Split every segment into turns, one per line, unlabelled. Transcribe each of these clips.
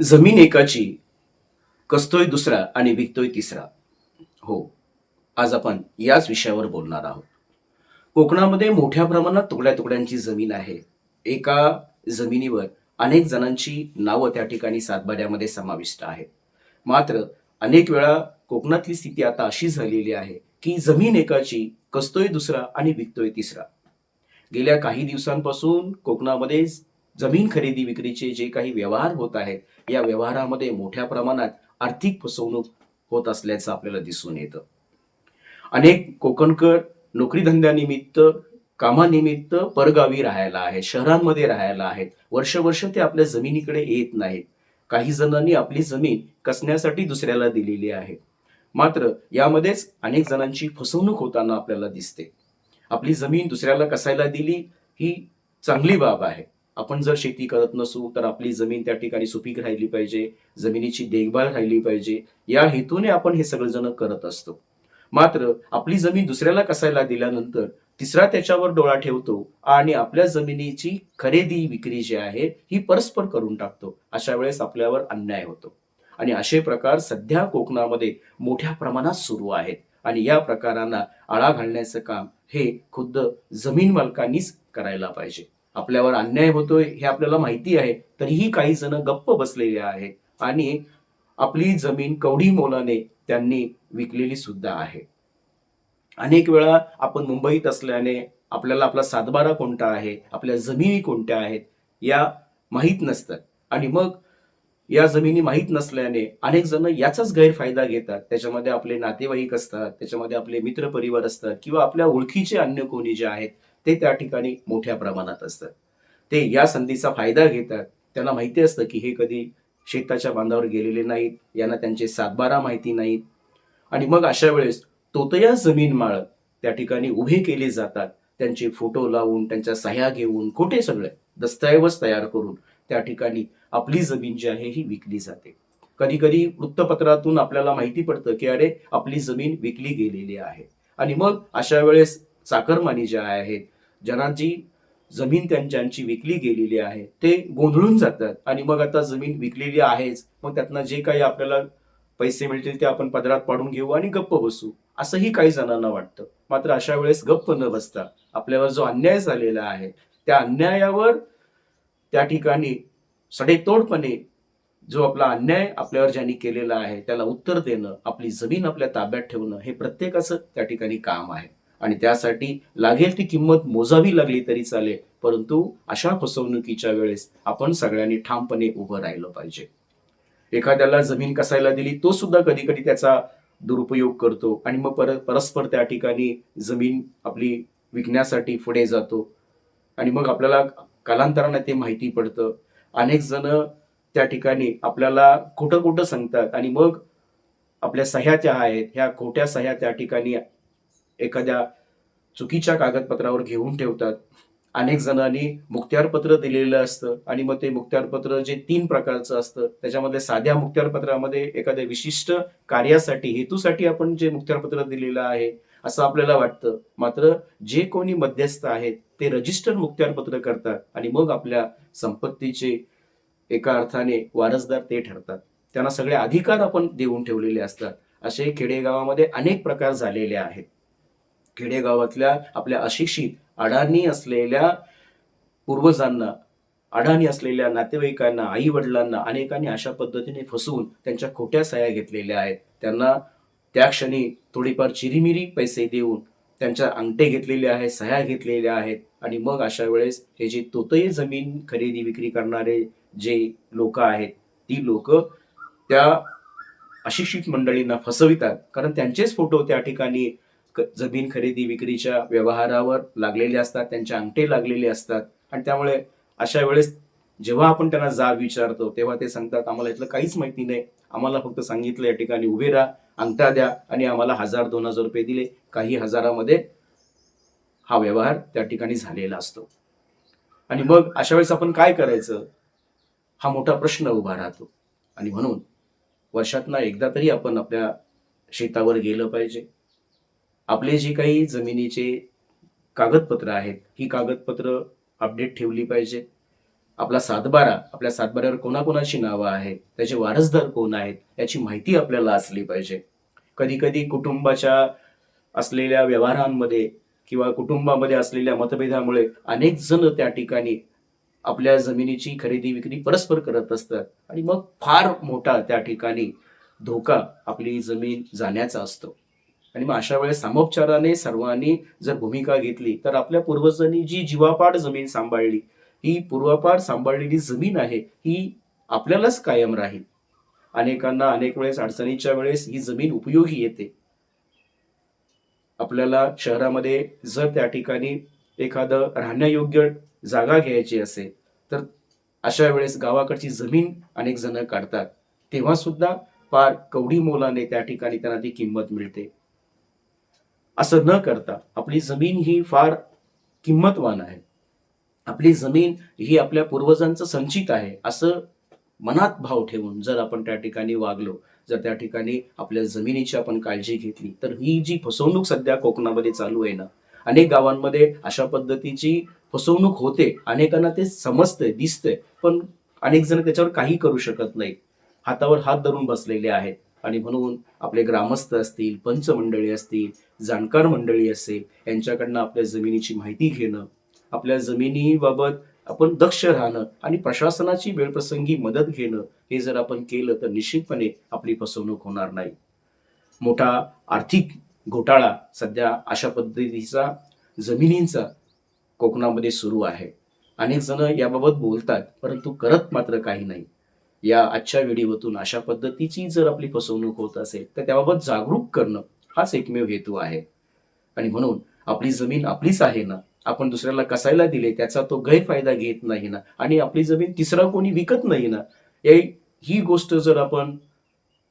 जमीन एकाची कसतोय दुसरा आणि विकतोय तिसरा. हो आज आपण याच विषयावर बोलणार आहोत. कोकणामध्ये मोठ्या प्रमाणात तुकड्या तुकड्यांची जमीन आहे. एका जमिनीवर अनेक जणांची नावं त्या ठिकाणी सातबाऱ्यामध्ये समाविष्ट आहेत. मात्र अनेक वेळा कोकणातली स्थिती आता अशी झालेली आहे की जमीन एकाची कसतोय दुसरा आणि विकतोय तिसरा. गेल्या काही दिवसांपासून कोकणामध्ये जमीन खरेदी विक्रीचे जे काही व्यवहार होत आहेत या व्यवहारामध्ये मोठ्या प्रमाणात आर्थिक फसवणूक होत असल्याचं आपल्याला दिसून येतं. अनेक कोकणकर नोकरीधंद्यानिमित्त कामानिमित्त परगावी राहायला आहेत शहरांमध्ये राहायला आहेत. वर्ष वर्ष ते आपल्या जमिनीकडे येत नाहीत. काही जणांनी आपली जमीन कसण्यासाठी दुसऱ्याला दिलेली आहे. मात्र यामध्येच अनेक जणांची फसवणूक होताना आपल्याला दिसते. आपली जमीन दुसऱ्याला कसायला दिली ही चांगली बाब आहे. आपण जर शेती करत नसू तर आपली जमीन त्या ठिकाणी सुपीक राहिली पाहिजे जमिनीची देखभाल राहिली पाहिजे. या हेतूने आपण हे सगळेजण करत असतो. मात्र आपली जमीन दुसऱ्याला कसायला दिल्यानंतर तिसरा त्याच्यावर डोळा ठेवतो आणि आपल्या जमिनीची खरेदी विक्री जी आहे ही परस्पर करून टाकतो. अशा वेळेस आपल्यावर अन्याय होतो. आणि असे प्रकार सध्या कोकणामध्ये मोठ्या प्रमाणात सुरू आहेत. आणि या प्रकारांना आळा घालण्याचं काम हे खुद्द जमीन मालकांनीच करायला पाहिजे. आपल्यावर अन्याय होतोय हे आपल्याला माहिती आहे तरीही काही जण गप्प बसलेले आहेत आणि आपली जमीन कवडी मोलाने त्यांनी विकलेली सुद्धा आहे. अनेक वेळा आपण मुंबईत असल्याने आपल्याला आपला सातबारा कोणता आहे आपल्या जमिनी कोणत्या आहेत या माहीत नसतात. आणि मग या जमिनी माहीत नसल्याने अनेक जण याचाच गैरफायदा घेतात. त्याच्यामध्ये आपले नातेवाईक असतात त्याच्यामध्ये आपले मित्रपरिवार असतात किंवा आपल्या ओळखीचे अन्य कोणी जे आहेत ते त्या ठिकाणी मोठ्या प्रमाणात असतात. ते या संधीचा फायदा घेतात. त्यांना माहिती असतं की हे कधी शेताच्या बांधावर गेलेले नाहीत यांना त्यांचे सातबारा माहिती नाहीत. आणि मग अशा वेळेस तोतया जमीन माळ त्या ठिकाणी उभे केले जातात. त्यांचे फोटो लावून त्यांच्या सह्या घेऊन खोटे सगळे दस्तऐवज तयार करून त्या ठिकाणी आपली जमीन जी आहे ही विकली जाते. कधी कधी वृत्तपत्रातून आपल्याला माहिती पडतं की अरे आपली जमीन विकली गेलेली आहे. आणि मग अशा वेळेस चाकरमानी ज्या आहेत ज्यांची जमीन त्यांच्यांची विकली गेलेली आहे ते गोंधळून जातात. आणि मग आता जमीन विकलेली आहेच. मग त्यातनं जे काही आपल्याला पैसे मिळतील ते आपण पदरात पाडून घेऊ आणि गप्प बसू. असंही काही जणांना वाटतं. मात्र अशा वेळेस गप्प न बसता आपल्यावर जो अन्याय झालेला आहे त्या अन्यायावर त्या ठिकाणी सडेतोडपणे जो आपला अन्याय आपल्यावर ज्यांनी केलेला आहे त्याला उत्तर देणं आपली जमीन आपल्या ताब्यात ठेवणं हे प्रत्येकाचं त्या ठिकाणी काम आहे. आणि त्यासाठी लागेल ती किंमत मोजावी लागली तरी चालेल. परंतु अशा फसवणुकीच्या वेळेस आपण सगळ्यांनी ठामपणे उभं राहिलं पाहिजे. एखाद्याला जमीन कसायला दिली तो सुद्धा कधी कधी त्याचा दुरुपयोग करतो आणि मग परत परस्पर त्या ठिकाणी जमीन आपली विकण्यासाठी पुढे जातो. आणि मग आपल्याला कालांतराने ते माहिती पडतं. अनेक जण त्या ठिकाणी आपल्याला खोटं खोटं सांगतात आणि मग आपल्या सह्या ज्या आहेत ह्या खोट्या सह्या त्या ठिकाणी एखाद्या चुकीच्या कागदपत्रावर घेऊन ठेवतात. अनेक जणांनी मुक्त्यारपत्र दिलेलं असतं आणि मग ते मुक्त्यारपत्र जे तीन प्रकारचं असतं त्याच्यामध्ये साध्या मुक्त्यारपत्रामध्ये एखाद्या विशिष्ट कार्यासाठी हेतूसाठी आपण जे मुक्त्यारपत्र दिलेलं आहे असं आपल्याला वाटतं. मात्र जे कोणी मध्यस्थ आहेत ते रजिस्टर मुक्त्यारपत्र करतात आणि मग आपल्या संपत्तीचे एका अर्थाने वारसदार ते ठरतात. त्यांना सगळे अधिकार आपण देऊन ठेवलेले असतात. असे खेडेगावामध्ये अनेक प्रकार झालेले आहेत. खेडेगावातल्या आपल्या अशिक्षित अडाणी असलेल्या पूर्वजांना अडाणी असलेल्या नातेवाईकांना आई वडिलांना अनेकांनी अशा पद्धतीने फसवून त्यांच्या खोट्या सह्या घेतलेल्या आहेत. त्यांना त्या क्षणी थोडीफार चिरीमिरी पैसे देऊन त्यांच्या अंगठे घेतलेले आहेत सह्या घेतलेल्या आहेत आणि मग अशा वेळेस हे जे तोतये जमीन खरेदी विक्री करणारे जे लोक आहेत ती लोक त्या अशिक्षित मंडळींना फसवितात. कारण त्यांचेच फोटो त्या ठिकाणी जमीन खरेदी विक्रीच्या व्यवहारावर लागलेले असतात त्यांच्या अंगठे लागलेले असतात. आणि त्यामुळे अशा वेळेस जेव्हा आपण त्यांना जाब विचारतो तेव्हा ते सांगतात आम्हाला इथलं काहीच माहिती नाही. आम्हाला फक्त सांगितलं या ठिकाणी उभे राहा अंगठा द्या आणि आम्हाला हजार दोन हजार रुपये दिले. काही हजारामध्ये हा व्यवहार त्या ठिकाणी झालेला असतो. आणि मग अशा वेळेस आपण काय करायचं? हा मोठा प्रश्न उभा राहतो. आणि म्हणून वर्षातनं एकदा तरी आपण आपल्या शेतावर गेलं पाहिजे. आपले जे काही जमिनीचे कागदपत्र आहेत ही कागदपत्र अपडेट ठेवली पाहिजे. आपला सातबारा आपल्या सातबाऱ्यावर कोणाकोणाची नावं आहेत त्याचे वारसदार कोण आहेत याची माहिती आपल्याला असली पाहिजे. कधी कधी कुटुंबाच्या असलेल्या व्यवहारांमध्ये किंवा कुटुंबामध्ये असलेल्या मतभेदामुळे अनेक जण त्या ठिकाणी आपल्या जमिनीची खरेदी विक्री परस्पर करत असतात आणि मग फार मोठा त्या ठिकाणी धोका आपली जमीन जाण्याचा असतो. आणि मग अशा वेळेस सामोपचाराने सर्वांनी जर भूमिका घेतली तर आपल्या पूर्वजांनी जी जीवापाड जमीन सांभाळली ही पूर्वापार सांभाळलेली जमीन आहे ही आपल्यालाच कायम राहील. अनेकांना अनेक वेळेस अडचणीच्या वेळेस ही जमीन उपयोगी येते. आपल्याला शहरामध्ये जर त्या ठिकाणी एखादं राहण्यायोग्य जागा घ्यायची असेल तर अशा वेळेस गावाकडची जमीन अनेक जण काढतात. तेव्हा सुद्धा फार कवडी मोलाने त्या ठिकाणी त्यांना ती किंमत मिळते. असं न करता आपली जमीन ही फार किंमतवान आहे. आपली जमीन ही आपल्या पूर्वजांचं संचित आहे असं मनात भाव ठेवून जर आपण त्या ठिकाणी वागलो जर त्या ठिकाणी आपल्या जमिनीची आपण काळजी घेतली तर ही जी फसवणूक सध्या कोकणामध्ये चालू आहे ना अनेक गावांमध्ये अशा पद्धतीची फसवणूक होते अनेकांना ते समजतंय दिसतंय पण अनेक जण त्याच्यावर काही करू शकत नाही हातावर हात धरून बसलेले आहेत. आणि म्हणून आपले ग्रामस्थ असतील पंचमंडळी असतील जाणकार मंडळी असेल यांच्याकडनं आपल्या जमिनीची माहिती घेणं आपल्या जमिनीबाबत आपण दक्ष राहणं आणि प्रशासनाची वेळप्रसंगी मदत घेणं हे जर आपण केलं तर निश्चितपणे आपली फसवणूक होणार नाही. मोठा आर्थिक घोटाळा सध्या अशा पद्धतीचा जमिनींचा कोकणामध्ये सुरू आहे. अनेक जण याबाबत बोलतात परंतु करत मात्र काही नाही. या आजच्या व्हिडिओतून अशा पद्धतीची जर आपली फसवणूक होत असेल तर त्याबाबत जागरूक करणं हाच एकमेव हेतू आहे. आणि म्हणून आपली जमीन आपलीच आहे ना आपण दुसऱ्याला कसायला दिले त्याचा तो गैरफायदा घेत नाही ना आणि आपली जमीन तिसरा कोणी विकत नाही ना या- ही गोष्ट जर आपण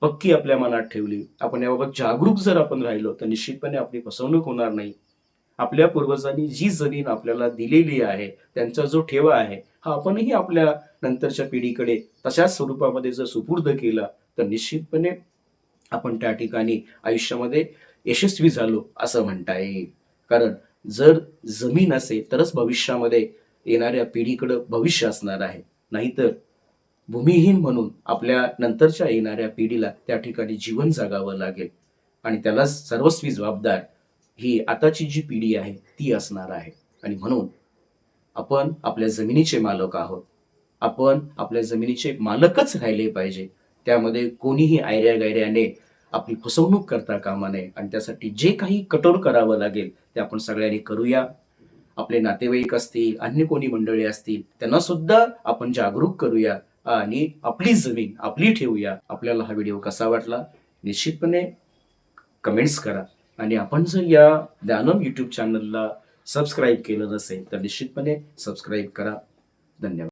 पक्की आपल्या मनात ठेवली आपण याबाबत जागरूक जर आपण राहिलो तर निश्चितपणे आपली फसवणूक होणार नाही. आपल्या पूर्वजांनी जी जमीन आपल्याला दिलेली आहे त्यांचा जो ठेवा आहे हा आपणही आपल्या नंतरच्या पिढीकडे तशाच स्वरूपामध्ये जर सुपूर्द केला तर निश्चितपणे आपण त्या ठिकाणी आयुष्यामध्ये यशस्वी झालो असं म्हणता येईल. कारण जर जमीन असेल तरच भविष्यामध्ये येणाऱ्या पिढीकडं भविष्य असणार आहे. नाहीतर भूमिहीन म्हणून आपल्या नंतरच्या येणाऱ्या पिढीला त्या ठिकाणी जीवन जगावं लागेल. आणि त्याला सर्वस्वी जबाबदार ही आताची जी पिढी आहे ती असणार आहे. आणि म्हणून आपण आपल्या जमिनीचे मालक आहोत. आपण आपल्या जमिनीचे मालकच राहिले पाहिजे. त्यामध्ये कोणीही आयऱ्या गायऱ्याने आपली फसवणूक करता कामा नये. आणि त्यासाठी जे काही कठोर करावं लागेल ते आपण सगळ्यांनी करूया. आपले नातेवाईक असतील अन्य कोणी मंडळी असतील त्यांना सुद्धा आपण जागरूक करूया आणि आपली जमीन आपली ठेवूया. आपल्याला हा व्हिडिओ कसा वाटला? निश्चितपणे कमेंट्स करा. आणि आपण जर या ज्ञानम यूट्यूब चॅनलला सबस्क्राईब केलं नसेल तर निश्चितपणे सबस्क्राईब करा. धन्यवाद.